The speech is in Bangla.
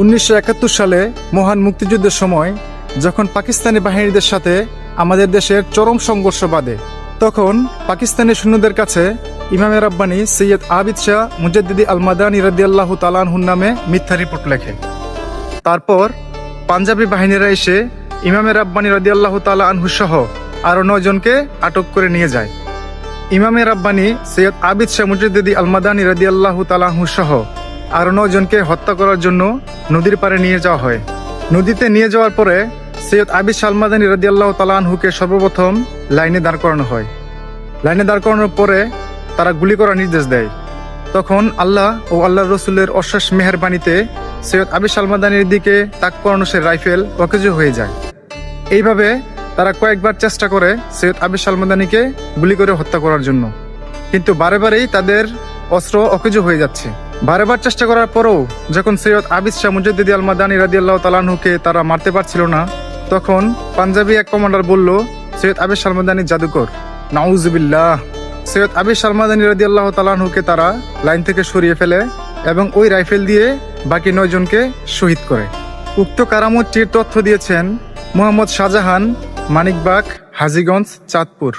উনিশশো একাত্তর সালে মহান মুক্তিযুদ্ধের সময়, যখন পাকিস্তানি বাহিনীদের সাথে আমাদের দেশের চরম সংঘর্ষ বাঁধে, তখন পাকিস্তানি সৈন্যদের কাছে ইমামে রাব্বানি সৈয়দ আবিদ শাহ মুজাদ্দিদি আল মাদানী রাদিয়াল্লাহু তালানহুর নামে মিথ্যা রিপোর্ট লেখে তারপর পাঞ্জাবি বাহিনীরা এসে ইমামে রাব্বানি রাদিয়াল্লাহ তালা আনহু সহ আরও নয়জনকে আটক করে নিয়ে যায়। ইমামে রাব্বানি সৈয়দ আবিদ শাহ মুজদ্দিদি আলমাদানি রাদিয়াল্লাহু তালাহু সহ আরও নয়জনকে হত্যা করার জন্য নদীর পাড়ে নিয়ে যাওয়া হয়। নদীতে নিয়ে যাওয়ার পরে সৈয়দ আবিদ সালমাদানি রাদিয়াল্লাহু তালাহুকে সর্বপ্রথম লাইনে দাঁড় করানো হয়। লাইনে দাঁড় করানোর পরে তারা গুলি করার নির্দেশ দেয়। তখন আল্লাহ ও আল্লাহ রসুলের অশ্বাস মেহরবানিতে সৈয়দ আবি সালমাদানির দিকে তাক করানো সে রাইফেল অকেজো হয়ে যায়। এইভাবে তারা কয়েকবার চেষ্টা করে সৈয়দ আবি সালমাদানিকে গুলি করে হত্যা করার জন্য। কিন্তু বারে তাদের অস্ত্র অকেজো হয়ে যাচ্ছে। বারেবার চেষ্টা করার পরেও যখন সৈয়দ আবিদ শাহ মুজাদ্দিদি আল মাদানী রাদিয়াল্লাহু তালাহুকে তারা মারতে পারছিল না, তখন পাঞ্জাবি এক কমান্ডার বলল, সৈয়দ আবিদ সালমাদানি জাদুকর। নাউজুবিল্লাহ। সৈয়দ আবি সালমাদানি রাদি আল্লাহ তালাহুকে তারা লাইন থেকে সরিয়ে ফেলে এবং ওই রাইফেল দিয়ে বাকি নয়জনকে শহীদ করে। উক্ত কারামতটির তথ্য দিয়েছেন মোহাম্মদ শাহজাহান, মানিকবাগ, হাজিগঞ্জ, চাঁদপুর।